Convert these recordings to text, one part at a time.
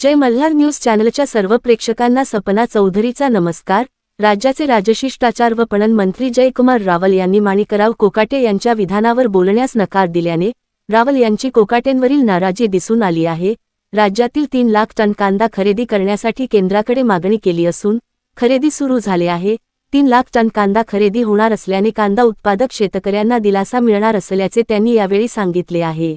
जय Malhar news चॅनलच्या सर्व प्रेक्षकांना सपना चौधरीचा नमस्कार. राज्याचे राजशिष्टाचार व पणन मंत्री जयकुमार रावल यांनी माणिकराव कोकाटे यांच्या विधानावर बोलण्यास नकार दिल्याने रावल यांची कोकाटेंवरील नाराजी दिसून आली आहे. राज्यातील तीन लाख टन कांदा खरेदी करण्यासाठी केंद्राकडे मागणी केली असून खरेदी सुरू झाले आहे. तीन लाख टन कांदा खरेदी होणार असल्याने कांदा उत्पादक शेतकऱ्यांना दिलासा मिळणार असल्याचे त्यांनी यावेळी सांगितले आहे.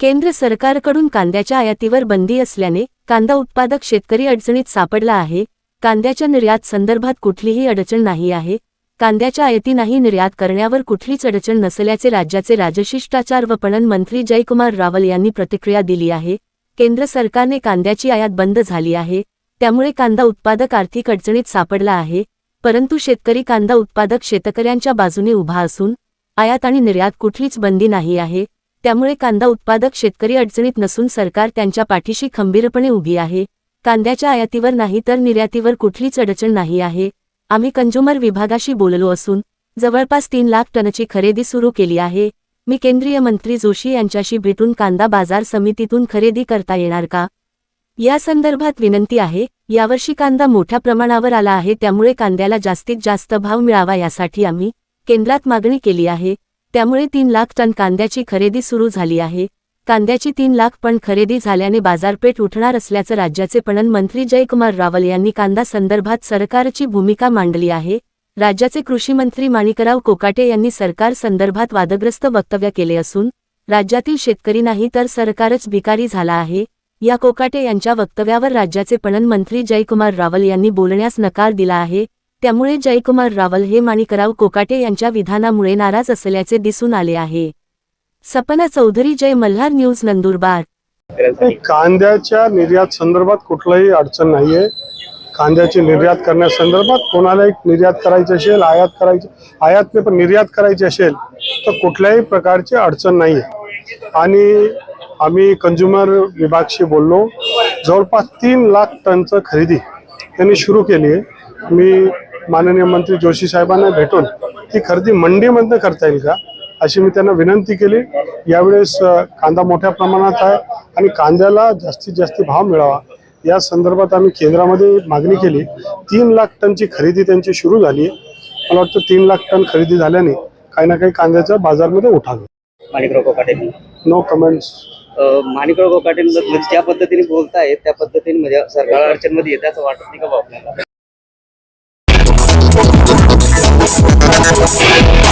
केंद्र सरकारकडून कांद्याच्या आयातीवर बंदी असल्याने कांदा उत्पादक शेतकरी अडचणीत सापडला आहे कांद्याच्या निर्यात संदर्भात कुठलीही अडचण नाही आहे कांद्याच्या आयतीनाही निर्यात करण्यावर कुठलीच अडचण नसल्याचे राज्याचे राजशिष्टाचार व पणन मंत्री जयकुमार रावल यांनी प्रतिक्रिया दिली आहे केंद्र सरकारने कांद्याची आयात बंद झाली आहे त्यामुळे कांदा उत्पादक आर्थिक अडचणीत सापडला आहे परंतु शेतकरी कांदा उत्पादक शेतकऱ्यांच्या बाजूने उभा असून आयात आणि निर्यात कुठलीच बंदी नाही आहे त्यामुळे कांदा उत्पादक शेतकरी अडचणीत नसून सरकार त्यांच्या पाठीशी खंबीरपणे उभी आहे. कांद्याच्या आयातीवर नाही तर निर्यातीवर कुठलीच अडचण नाही आहे. आम्ही कंझ्युमर विभागाशी बोललो असून जवळपास तीन लाख टनची खरेदी सुरू केली आहे. मी केंद्रीय मंत्री जोशी यांच्याशी भेटून कांदा बाजार समितीतून खरेदी करता येणार का? या संदर्भात विनंती आहे यावर्षी कांदा मोठ्या प्रमाणावर आला आहे त्यामुळे कांद्याला जास्तीत जास्त भाव मिळावा यासाठी आम्ही केंद्रात मागणी केली आहे. त्यामुळे तीन लाख टन कांद्याची खरेदी सुरू झाली आहे. कांद्याची तीन लाख पण खरेदी झाल्याने बाजारपेठ उठणार असल्याचं राज्याचे पणन मंत्री जयकुमार रावल यांनी कांदा संदर्भात सरकारची भूमिका मांडली आहे. राज्याचे कृषीमंत्री माणिकराव कोकाटे यांनी सरकार संदर्भात वादग्रस्त वक्तव्य केले असून राज्यातील शेतकरी नाही तर सरकारच भिकारी झाला आहे. या कोकाटे यांच्या वक्तव्यावर राज्याचे पणन मंत्री जयकुमार रावल यांनी बोलण्यास नकार दिला आहे. त्यामुळे जयकुमार रावल हे माणिकराव कोकाटे यांच्या विधानामुळे नाराज असल्याचे दिसून आले आहे. सपना चौधरी जय मल्हार न्यूज नंदुरबार. कांद्याच्या निर्यात संदर्भात कुठलाही अडचण नाहीये. कांद्याची निर्यात करण्यासंदर्भात कोणाला एक निर्यात करायची असेल आयात करायची आयात नाही पण निर्यात करायची असेल तर कुठल्याही प्रकारची अडचण नाही आणि आम्ही कंझ्युमर विभागशी बोललो. जवळपास तीन लाख टनचं खरेदी त्यांनी सुरू केली आहे. मी माननीय मंत्री जोशी साहेबांना भेटून ती खरेदी मंडीमधनं करता येईल का? अशी मी त्यांना विनंती केली. यावेळेस कांदा मोठ्या प्रमाणात आहे आणि कांद्याला जास्तीत जास्त भाव मिळावा. या संदर्भात आम्ही केंद्रामध्ये मागणी केली. तीन लाख टनची खरेदी त्यांची सुरू झाली. मला वाटतं तीन लाख टन खरेदी झाल्याने काही ना काही कांद्याच्या बाजारमध्ये उठावे माणिकराव कोकाटे. नो कमेंट्स माणिकराव कोकाटे म्हणजे ज्या पद्धतीने बोलतायत त्या पद्धतीने म्हणजे सरकार अडचणमध्ये येते असं वाटत नाही का Thank you.